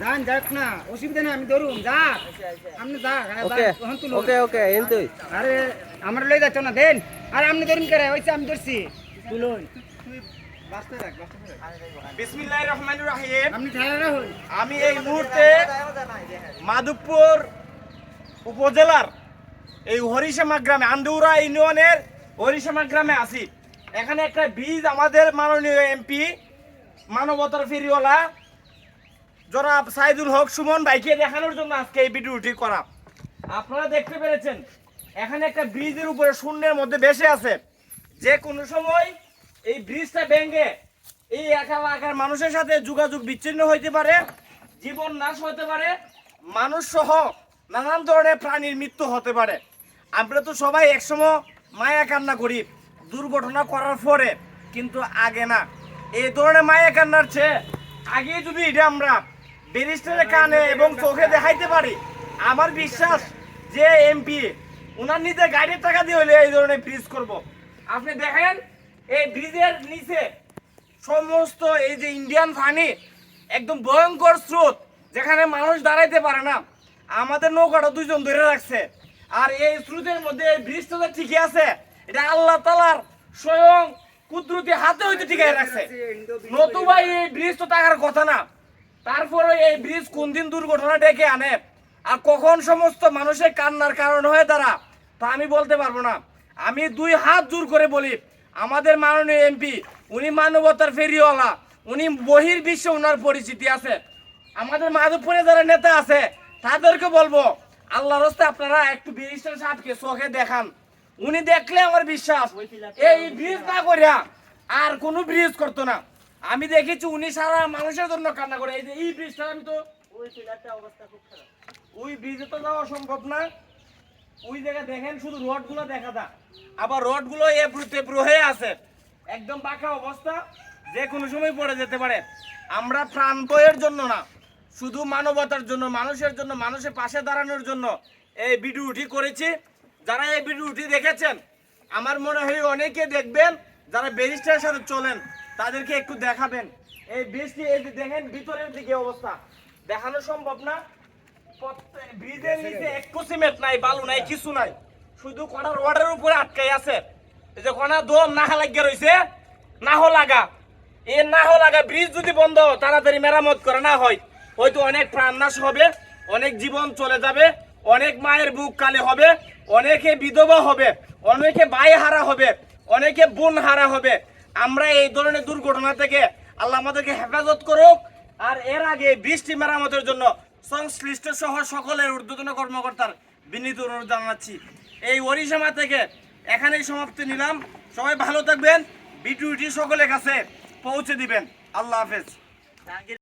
যান যাক না অসুবিধা নেই আমি ধরুন যাক। আপনি যাক হ্যাঁ, ওকে যাক, তখন তুলুন। ওকে ওকে এনতুই আরে আমার লই যাচ্ছ না দেন। আর আপনি ধরুন করে ওইসে আমি ধরছি। তুলুন। বিসমিল্লাহির রহমানির রহিম। আপনি ঠাড়া রাখুন। আমি এই মুহূর্তে মাধবপুর উপজেলার এই হরিশ্যামা গ্রামে আন্দৌরা ইউনিয়নের হরিশ্যামা গ্রামে আছি। এখানে একটা বীজ আমাদের মাননীয় এমপি মানবতার ফেরিওয়ালা, জনাব সাইদুল হক সুমন ভাইকে দেখানোর জন্য আজকে এই ভিডিওটি করা। আপনারা দেখতে পেরেছেন, এখানে একটা ব্রিজের উপরে শূন্যের মধ্যে বেসে আছে। যে কোনো সময় এই ব্রিজটা ভেঙে এই একা এলাকার মানুষের সাথে যোগাযোগ বিচ্ছিন্ন হইতে পারে, জীবন নাশ হতে পারে, মানুষ সহ নানান ধরনের প্রাণীর মৃত্যু হতে পারে। আমরা তো সবাই একসময় মায়া কান্না করি। দুর্ঘটনা করার পরে, কিন্তু আগে না। এই ধরনের মায়া কান্নার চেয়ে আগে যদি এটা আমরা ব্যারিস্টারের কানে এবং চোখে দেখাইতে পারি, আমার বিশ্বাস যে এমপি ওনার নিজে গাড়ির টাকা দিয়ে হলে এই ধরনের ব্রিজ করব। আপনি দেখেন, এই ব্রিজের নিচে সমস্ত এই যে ইন্ডিয়ান ফানি একদম ভয়ঙ্কর স্রোত, যেখানে মানুষ দাঁড়াইতে পারে না। আমাদের নৌকাটা দুজন ধরে রাখছে। আর এই স্রোতের মধ্যে এই ব্রিজটা তো ঠিকই আছে। এটা আল্লাহ তালার স্বয়ং কুদরতি হাতে হইতে ঠিকাই রাখছে। নতুবা এই ব্রিজ তো থাকার কথা না। তারপরে এই ব্রিজ কোন দিন দুর্ঘটনা ডেকে আনে? আর কখন সমস্ত মানুষের কান্নার কারণ হয়ে দাঁড়া তা আমি বলতে পারব না। আমি দুই হাত জোর করে বলি, আমাদের মাননীয় এমপি উনি মানবতার ফেরিওয়ালা, উনি বহির বিশ্বে ওনার পরিচিতি আছে। আমাদের মাধবপুরে যারা নেতা আছে, তাদেরকে বলব আল্লাহ রস্তে আপনারা একটু ব্রিজটার সাথে চোখে দেখান। উনি দেখলে আমার বিশ্বাস। এই ব্রিজ না করিয়া আর কোনো ব্রিজ করতো না। আমি দেখেছি উনি সারা মানুষের জন্য কান্না করে। এই যে এই ব্রিজটা আমি তো ওই পিলারটা অবস্থা খুব খারাপ। ওই ব্রিজে তো যাওয়া সম্ভব না। ওই জায়গায় দেখেন শুধু রডগুলো দেখা যায়। আবার রডগুলো এপ্রু তেপ্রু হয়ে আছে। একদম বাঁকা অবস্থা। যে কোনো সময় পড়ে যেতে পারে। আমরা প্রাণ বয়ের জন্য না। শুধু মানবতার জন্য মানুষের জন্য মানুষের পাশে দাঁড়ানোর জন্য এই ভিডিওটি করেছি। যারা এই ভিডিওটি দেখেছেন আমার মনে হয় অনেকে দেখবেন যারা ব্যারিস্টারের সাথে চলেন তাদেরকে একটু দেখাবেন। এই বৃষ্টি এই যে দেখেন ভিতরের দিকে অবস্থা। দেখানো সম্ভব না। ব্রিজের নিচে একটু সিমেন্ট নাই বালু নাই কিছু নাই। শুধু কটা রোডের উপরে আটকাই আছে। এই যে কনা দম না লাগিয়ে রইছে। না লাগা। এই না লাগা ব্রিজ যদি বন্ধ তাড়াতাড়ি মেরামত করে না হয় হয়তো অনেক প্রাণ নাশ হবে অনেক জীবন চলে যাবে অনেক মায়ের বুক কালে হবে অনেকে বিধবা হবে, অনেকে ভাই হারা হবে, অনেকে বোন হারা হবে। আমরা এই ধরনের দুর্ঘটনা থেকে আল্লাহ আমাদেরকে হেফাজত করুক, আর এর আগে বৃষ্টি মেরামতের জন্য সংশ্লিষ্ট সহ সকলের ঊর্ধ্বতন কর্মকর্তার বিনীত অনুরোধ জানাচ্ছি। এই ওড়িশামা থেকে এখানেই সমাপ্তি নিলাম। সবাই ভালো থাকবেন, ভিডিওটি সকলের কাছে পৌঁছে দিবেন। আল্লাহ হাফেজ।